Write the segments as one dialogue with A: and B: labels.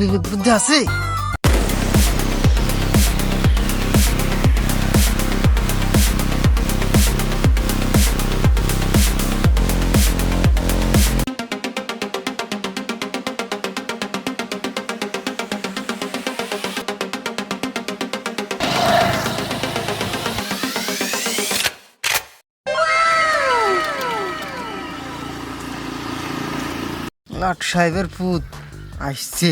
A: বিবেক বুদ্ধি আছে লাট সাহেবের পুত আসছে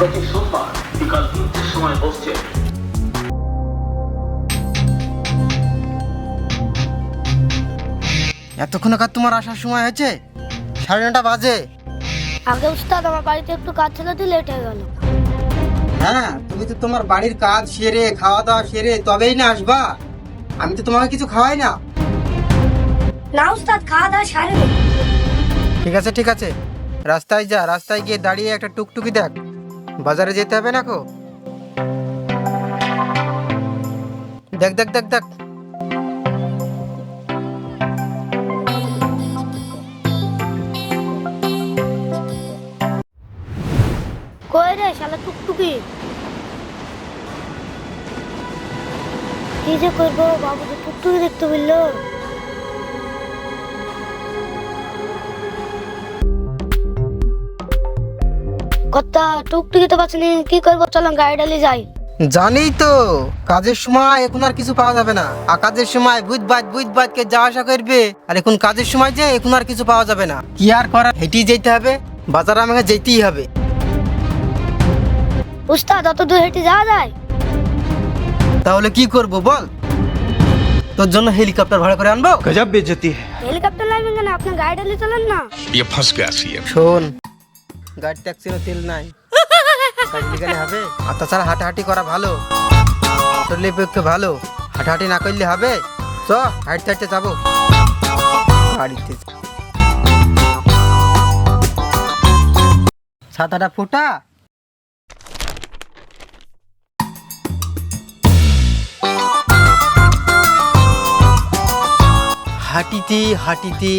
B: প্রতি সোমবার বিকাল তিনটের সময় বসছে।
A: এতক্ষণ কার তোমার আসার সময় হয়েছে? সাড়ে নটা বাজে।
C: আগে উস্তাদ আমার বাড়িতে একটু কাজ ছিল তো লেট হয়ে গেল।
A: হ্যাঁ তুমি তো তোমার বাড়ির কাজ সেরে খাওয়া দাওয়া সেরে তবেই না আসবা। আমি তো তোমাকে কিছু খাওয়াই না।
C: না উস্তাদ খাওয়া দাওয়া সারে।
A: ঠিক আছে ঠিক আছে। রাস্তায় যা রাস্তায় গিয়ে দাঁড়িয়ে একটা টুকটুকি দেখ। বাজারে যেতে হবে না কো দেখ দেখ দেখ দেখ।
C: কই রে শালা টুকটুকি? কি যে করব বাবু তো টুকটুকি দেখতে বলল? কর্তা টুকটুকি তো পাচ্ছি কি করবো চলো গাড়ি ডালি যাই
A: জানি তো কাজের সময় এখন আর কিছু পাওয়া যাবে না আর কাজের সময় বুঝ বাজ বুঝ বাজকে যা আসা করবে আর এখন কাজের সময় যে এখন আর কিছু পাওয়া যাবে না কি আর করা হেঁটেই যেতে হবে বাজারে আমাকে যেতেই হবে
C: উস্তাদ অত দূর হেঁটে যাওয়া যায়
A: তাহলে কি করব বল তোর জন্য হেলিকপ্টার ভাড়া করে আনবো
D: गजब बेइज्जती है
C: হেলিকপ্টার লাগবে কেন আপনার গাড়ি ডালি চলেন না
E: ये फंस गया सी
A: শোন গাড়ি ট্যাক্সিরও তেল নাই। গাড়ি হবে। আর তাছাড়া হাঁটাহাঁটি করা ভালো। শরীরের পক্ষে ভালো। হাঁটাহাঁটি না করলে হবে? চ হাঁটতে হাঁটতে যাব। গাড়িতে ছাতাটা ফোটা। হাঁটিতে হাঁটিতে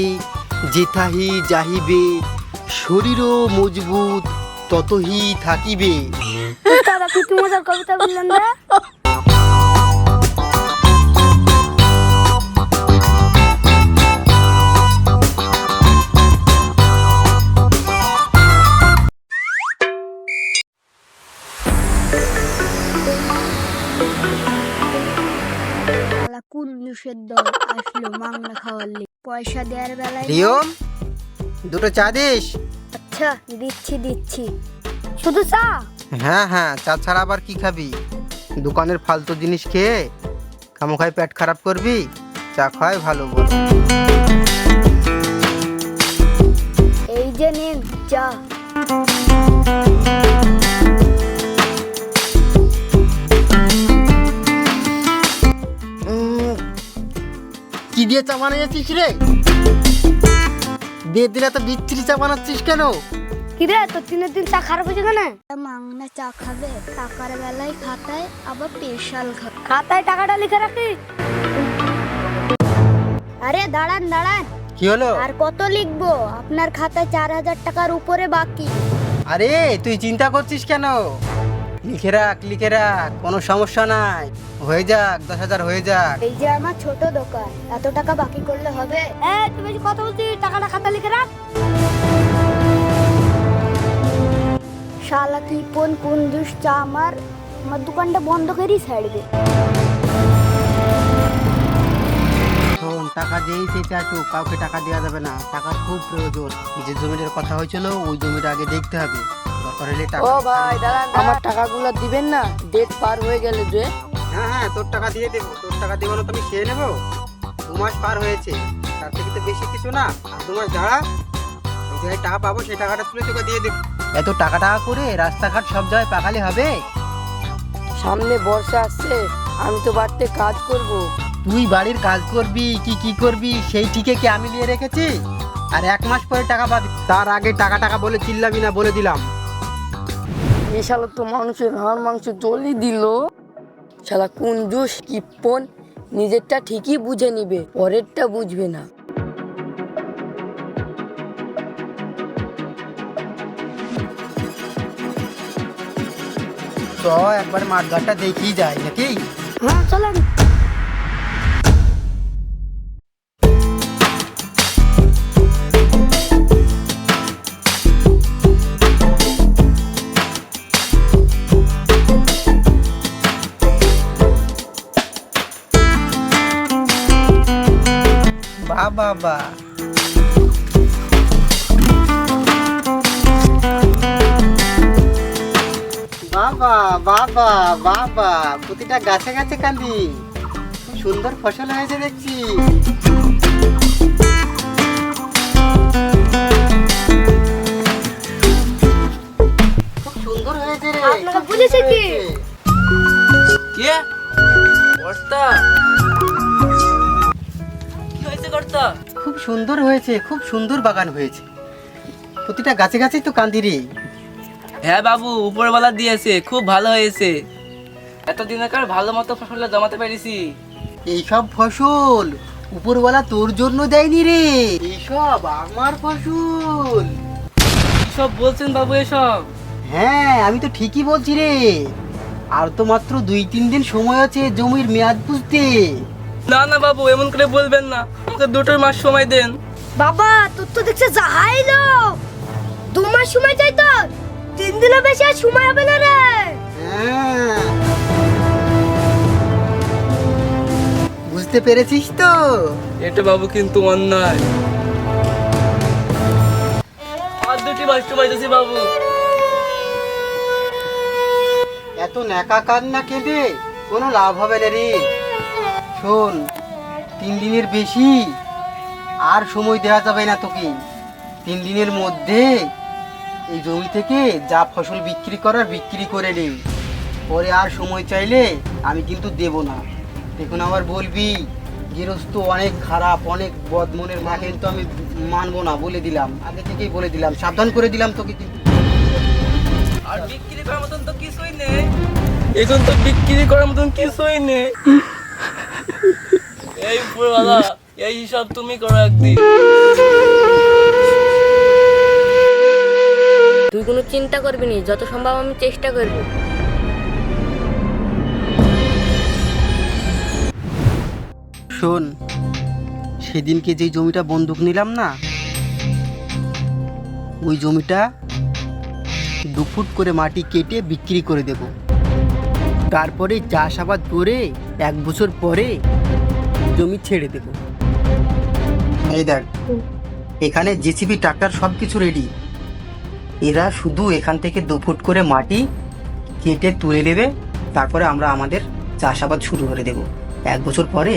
A: যেথাহি যাহিবে শরীরও মজবুত ততহি থাকিবে।
C: উস্তাদ আপনি কি মজার কবিতা বললেন না কুল্লুসের দল আসলো মাংনা খাওয়ার পয়সা দেওয়ার বেলায়
A: দুটো চা দিস?
C: আচ্ছা দিচ্ছি দিচ্ছি। শুধু চা?
A: হ্যাঁ হ্যাঁ চা ছাড়া আবার কি খাবি? দোকানের ফালতু জিনিস খেয়ে খামোখায় পেট খারাপ করবি? চা খাওয়াই ভালো বল।
C: এই যে নিন চা।
A: কি দিয়ে চা বানিয়েছিস রে? দিলে তো বিচ্ছিরি চা বানাচ্ছিস কেন?
C: কিরে তোর দিনের দিন চা খারাপ হয়েছে কেন? মাংনা চা খাবে টাকার বেলায় খাতায় আবার স্পেশাল খাবে। খাতায় টাকাটা লিখে রাখি আরে দাঁড়ান দাঁড়ান।
A: কি হলো?
C: আর কত লিখব? আপনার খাতায় চার হাজার টাকার উপরে বাকি।
A: আরে তুই চিন্তা করছিস কেন? লিখে রাখ লিখে রাখ কোনো সমস্যা নাই। হয়ে যাক দশ হাজার হয়ে যাক।
C: এই যে আমার ছোট দোকান এত টাকা বাকি করলে হবে? এ তুমি কথা বলছি টাকাটা শালা কি কোন কোন দুষ চা আমার আমার দোকানটা বন্ধ করেই ছাড়বে
A: শোন টাকা দিয়েই চেয়ে একটু কাউকে টাকা দেওয়া যাবে না টাকার খুব প্রয়োজন যে জমিটার কথা হয়েছিল ওই জমিটা আগে দেখতে হবে দরকার হলে টাকা।
F: ও ভাই দাঁড়ান আমার টাকাগুলো দিবেন না ডেট পার হয়ে গেলে যে।
A: হ্যাঁ হ্যাঁ তোর টাকা দিয়ে দেবো। তোর টাকা দেবো না তো আমি খেয়ে নেব? দু মাস পার হয়েছে। তার থেকে তো বেশি কিছু না। আর দু মাস দাঁড়া। জায়গায় টাকা পাবো সেই টাকাটা তুলে তোকে দিয়ে দেবো। এত টাকা টাকা করে রাস্তাঘাট সব জায়গায় পাকালে হবে?
F: সামনে বর্ষা আসছে আমি তো বাড়িতে কাজ করব।
A: তুই বাড়ির কাজ করবি কি কি করবি সেই ঠিকে কি আমি নিয়ে রেখেছি? আর এক মাস পরে টাকা পাবি। তার আগে টাকা টাকা বলে চিল্লাবি না বলে দিলাম।
F: এই শালা তো মানুষের হাড় মাংস জলই দিল। শালা কুঞ্জুস কিপন নিজেরটা ঠিকই বুঝে নিবে পরেরটা বুঝবে না।
A: চ একবার মাঠঘাটটা দেখি যায় নাকি
C: হ্যাঁ চলেন
A: বা বাবা বাবা বাবা বাবা প্রতিটা গাছে গাছে কান্দি। খুব সুন্দর ফসল হয়েছে দেখছি। খুব সুন্দর হয়েছে রে
C: আপনাকে
A: খুব
C: বুঝেছে কি?
D: কে? কর্তা। কি হয়েছে কর্তা?
A: খুব সুন্দর হয়েছে খুব সুন্দর বাগান হয়েছে। প্রতিটা গাছে গাছেই তো কান্দি রে।
D: হ্যাঁ বাবু উপরওয়ালা দিয়েছে খুব ভালো হয়েছে। এতদিনকার ভালো মতো ফসলটা জমাতে পেরেছি?
A: এইসব ফসল উপরওয়ালা তোর জন্য দেয়নি রে। এইসব আমার ফসল।
D: সব বলছেন বাবু এসব?
A: হ্যাঁ আমি তো ঠিকই বলছি রে। আর তো মাত্র দুই তিন দিন সময় আছে জমির মেয়াদ বুঝতে।
D: না না বাবু এমন করে বলবেন না। আমাকে দুটো মাস সময় দেন।
C: বাবা তোর তো দেখছে যাহাইলো দু মাস সময় চাই তো তিন দিনের বেশি আর সময় হবে না রে।
A: হ্যাঁ। বুঝতে পেরেছিস তো?
D: এটা বাবু কিন্তু অন্যায়। আর দুটি মাস সময় দিয়েছি বাবু।
A: এত ন্যাকা কান্না কেঁদে কোনো লাভ হবে না রে। শোন তিন দিনের বেশি আর সময় দেওয়া যাবে না তোকে। তিন দিনের মধ্যে এই জমি থেকে যা ফসল বিক্রি করার বিক্রি করে নে। পরে আর সময় চাইলে আমি কিন্তু দেব না। দেখুন আবার বলবি, গৃহস্থ অনেক খারাপ, অনেক বদমনের মা কিন্তু আমি মানবো না বলে দিলাম। আগে থেকেই বলে দিলাম। সাবধান করে দিলাম তোকে কিন্তু।
D: আর বিক্রি করার মতন তো কিছুই নেই। এখন তো বিক্রি করার মতন নেই। এই উপরওয়ালা এই হিসাব তুমি করো একদিন।
F: তুই কোনো চিন্তা করবি নি, যত সম্ভব আমি চেষ্টা করব।
A: শোন, সেদিনকে যে জমিটা বন্দুক নিলাম না, ওই জমিটা দু ফুট করে মাটি কেটে বিক্রি করে দেব। তারপরে চাষাবাদ করে এক বছর পরে জমি ছেড়ে দেব। এই দেখ, এখানে জেসিবি, ট্রাক্টর সব কিছু রেডি এরা শুধু এখান থেকে দু ফুট করে মাটি কেটে তুলে দেবে তারপরে আমরা আমাদের চাষাবাদ শুরু করে দেব। এক বছর পরে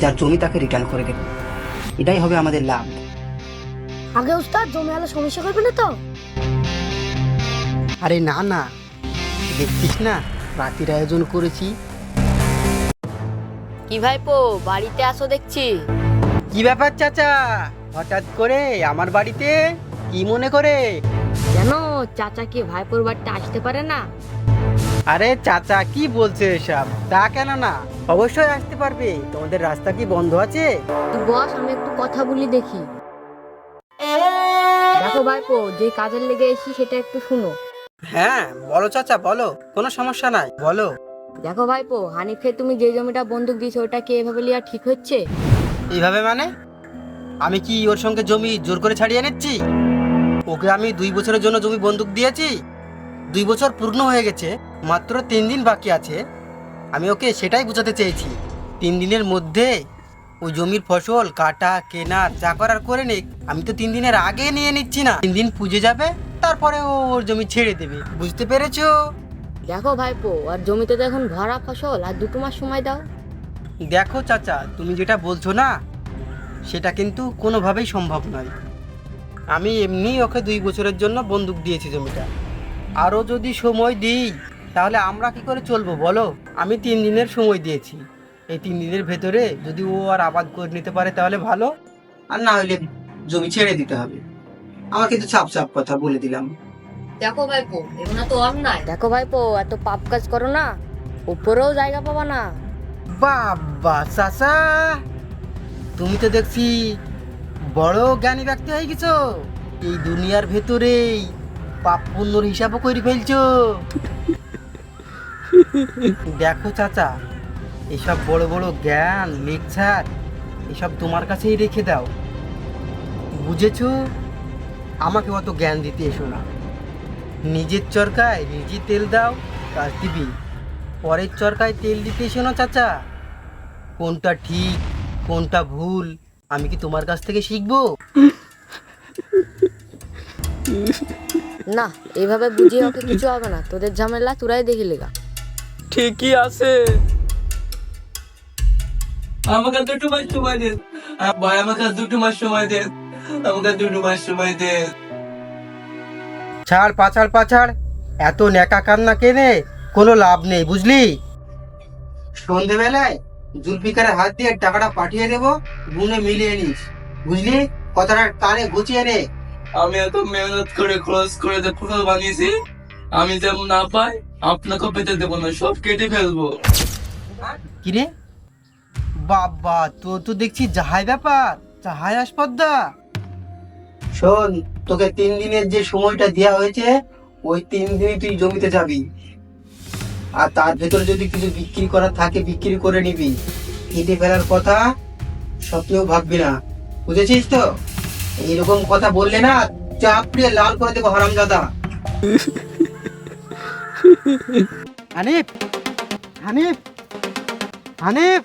A: যার জমি তাকে রিটার্ন করে দেব। এটাই হবে আমাদের লাভ।
C: আগে উস্তাদ জমি আলো সমস্যা করবে না তো?
A: আরে না না। দেখছিস না রাতির আয়োজন করেছি।
F: কি ভাইপো বাড়িতে আসো দেখছি।
A: কি ব্যাপার চাচা? হঠাৎ করে আমার বাড়িতে কি মনে করে?
F: কেন চাচা কি ভাইপোর বাড়িতে আসতে পারে না।
A: আরে চাচা কি বলছে এসব? তা কেন না? অবশ্যই আসতে পারবে। তোমাদের রাস্তা কি বন্ধ আছে?
F: তুই বস আমি একটু কথা বলি দেখি। দেখো ভাইপো যে কাজের লেগে এসেছি সেটা একটু শুনো।
A: হ্যাঁ বলো চাচা বলো। কোনো সমস্যা নাই বলো।
F: দেখো ভাইপো হানিফকে তুমি যে জমিটা বন্দুক দিয়েছ ওটা কি এভাবে লিয়া ঠিক হচ্ছে?
A: এইভাবে মানে? আমি কি ওর সঙ্গে জমি জোর করে ছাড়িয়ে নিচ্ছি? ওকে আমি দুই বছরের জন্য জমি বন্দুক দিয়েছি। দুই বছর পূর্ণ হয়ে গেছে মাত্র তিন দিন বাকি আছে। আমি ওকে সেটাই বোঝাতে চেয়েছি। তিন দিনের মধ্যে ওই জমির ফসল কাটা কেনা যা করার করে নিক আমি তো তিন দিনের আগে নিয়ে নিচ্ছি না। তিন দিন পুজে যাবে তারপরে ও ওর জমি ছেড়ে দেবে। বুঝতে পেরেছ?
F: দেখো ভাইপো আর জমিতে তো এখন ভরা ফসল আর দুটো মাস সময় দাও।
A: দেখো চাচা তুমি যেটা বলছো না সেটা কিন্তু কোনোভাবেই সম্ভব নয়। আমি এমনি ওকে দুই বছরের জন্য বন্দুক দিয়েছি জমিটা। আরও যদি সময় দিই তাহলে আমরা কি করে চলবো বলো? আমি তিন দিনের সময় দিয়েছি। এই তিন দিনের ভেতরে যদি ও আর আবাদ করে নিতে পারে তাহলে ভালো। আর না হলে জমি ছেড়ে দিতে হবে। আমার কিন্তু ছাপ ছাপ কথা বলে দিলাম।
F: দেখো ভাইপো এগুলো তো অন্যায়। দেখো ভাইপো এত পাপ কাজ করো না। উপরেও জায়গা পাবা না।
A: বাবা চাচা। তুমি তো দেখছি বড় জ্ঞানী ব্যক্তি হয়ে গেছো? এই দুনিয়ার ভেতরেই পাপ পুণ্যর হিসাবও করে ফেলছো। দেখো চাচা, এসব বড় বড় জ্ঞান লেকচার এসব তোমার কাছেই রেখে দাও। বুঝেছ? আমাকে অত জ্ঞান দিতে এসো না। নিজের চরকায় নিজে তেল দাও, কাজ দিবি। পরের চরকায় তেল দিতে এসো না, চাচা। কোনটা ঠিক, কোনটা ভুল আমি কি তোমার কাছ থেকে শিখব?
F: না এইভাবে বুঝিয়ে ওকে কিছু হবে না। তোদের ঝামেলা তোরাই দেখি লেগা
D: ঠিকই আছে। আমাকে দুটো মাস সময় দেন ভাই আমাকে দুটো মাস সময় দেন আমাকে দুটো মাস সময় দেন
A: ছাড় পাছাড় পাছাড়। এত ন্যাকা কান্না কেনে কোনো লাভ নেই বুঝলি? সন্ধেবেলায় জুলফিকারের হাত দিয়ে টাকাটা পাঠিয়ে দেবো গুনে মিলিয়ে নিস। বুঝলি? কথাটা কানে গুছিয়ে নে।
D: আমি এত মেহনত করে খরচ করে যে ফসল বানিয়েছি আমি যেমন না পাই আপনাকে পেতে দেবো না সব কেটে ফেলব।
A: কিরে? বাবা তো তো দেখছি যাহাই ব্যাপার যাহাই আসপদ্দা। শোন তোকে তিন দিনের যে সময়টা দেওয়া হয়েছে ওই তিন দিনই তুই জমিতে যাবি। আর তার ভেতরে যদি কিছু বিক্রি করার থাকে বিক্রি করে নিবি। কেটে ফেলার কথা স্বপ্নেও ভাববি না। বুঝেছিস তো? এরকম কথা বললে না চাপড়িয়ে লাল করে দেবো হারামজাদা। হানিফ! হানিফ! হানিফ!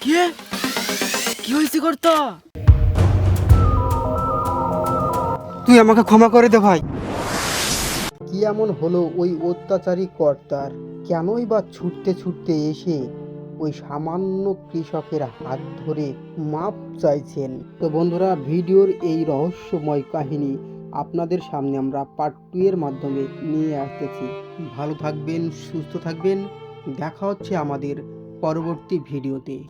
D: কে? কি হয়েছে কর্তা?
A: তুই আমাকে ক্ষমা করে দে ভাই। কি এমন হলো ওই অত্যাচারী কর্তার? কেনই বা ছুটতে ছুটতে এসে ওই সামান্য কৃষকের হাত ধরে মাপ চাইছেন? তো বন্ধুরা, ভিডিওর এই রহস্যময় কাহিনী আপনাদের সামনে আমরা পার্ট টু এর মাধ্যমে নিয়ে আসতেছি। ভালো থাকবেন, সুস্থ থাকবেন। দেখা হচ্ছে আমাদের পরবর্তী ভিডিওতে।